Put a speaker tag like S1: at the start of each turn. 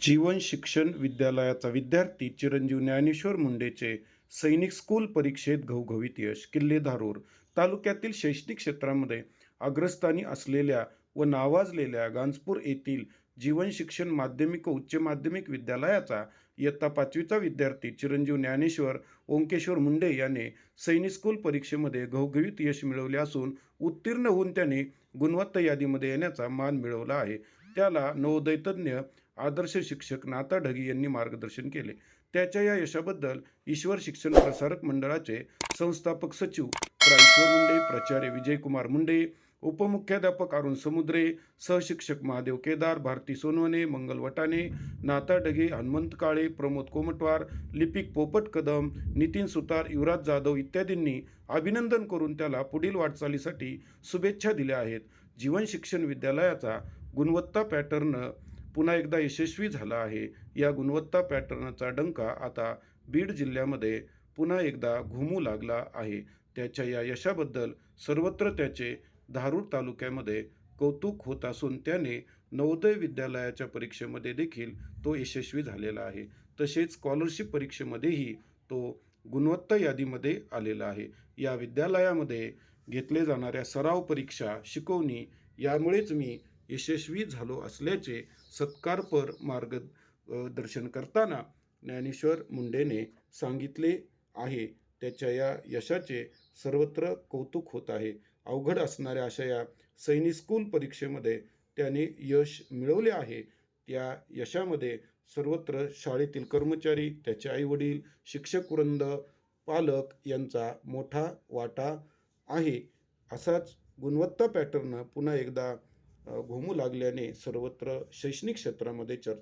S1: जीवन शिक्षण विद्यालयाचा विद्यार्थी चिरंजीव ज्ञानेश्वर मुंडेचे सैनिक स्कूल परीक्षेत घवघवीत यश. किल्ले धारूर तालुक्यातील शैक्षणिक क्षेत्रामध्ये अग्रस्थानी असलेल्या व नावाजलेल्या गांजपूर येथील जीवन शिक्षण माध्यमिक व उच्च माध्यमिक विद्यालयाचा इयत्ता पाचवीचा विद्यार्थी चिरंजीव ज्ञानेश्वर ओंकेश्वर मुंडे याने सैनिक स्कूल परीक्षेमध्ये घवघवीत यश मिळवले असून उत्तीर्ण होऊन त्याने गुणवत्ता यादीमध्ये येण्याचा मान मिळवला आहे. त्याला नवोदयतज्ञ आदर्श शिक्षक नाता ढगी यांनी मार्गदर्शन केले. त्याच्या या यशाबद्दल ईश्वर शिक्षण प्रसारक मंडळाचे संस्थापक सचिव प्राईश्वर मुंडे प्राचार्य विजयकुमार मुंडे उपमुख्याध्यापक अरुण समुद्रे सहशिक्षक महादेव केदार भारती सोनवणे मंगल वटाने नाता ढगे हनुमंत काळे प्रमोद कोमटवार लिपिक पोपट कदम नितीन सुतार युवराज जाधव इत्यादींनी अभिनंदन करून त्याला पुढील वाटचालीसाठी शुभेच्छा दिल्या आहेत. जीवन शिक्षण विद्यालयाचा गुणवत्ता पॅटर्न पुन्हा एकदा यशस्वी झाला आहे. या गुणवत्ता पॅटर्नचा डंका आता बीड जिल्ह्यामध्ये पुन्हा एकदा घुमू लागला आहे. त्याच्या या यशाबद्दल सर्वत्र त्याचे धारूर तालुक्यामध्ये कौतुक होत असून त्याने नवोदय विद्यालयाच्या परीक्षेमध्ये देखील तो यशस्वी झालेला आहे. तसेच स्कॉलरशिप परीक्षेमध्येही तो गुणवत्ता यादीमध्ये आलेला आहे. या विद्यालयामध्ये घेतले जाणाऱ्या सराव परीक्षा शिकवणी यामुळेच मी यशस्वी झालो असल्याचे सत्कारपर मार्ग दर्शन करताना ज्ञानेश्वर मुंडेने सांगितले आहे. त्याच्या या यशाचे सर्वत्र कौतुक होत आहे. अवघड असणाऱ्या अशा या सैनिक स्कूल परीक्षेमध्ये त्याने यश मिळवले आहे. त्या यशामध्ये सर्वत्र शाळेतील कर्मचारी त्याचे आईवडील शिक्षक वृंद पालक यांचा मोठा वाटा आहे. असाच गुणवत्ता पॅटर्न पुन्हा एकदा घुमू लागल्याने सर्वत्र शैक्षणिक क्षेत्रामध्ये चर्चा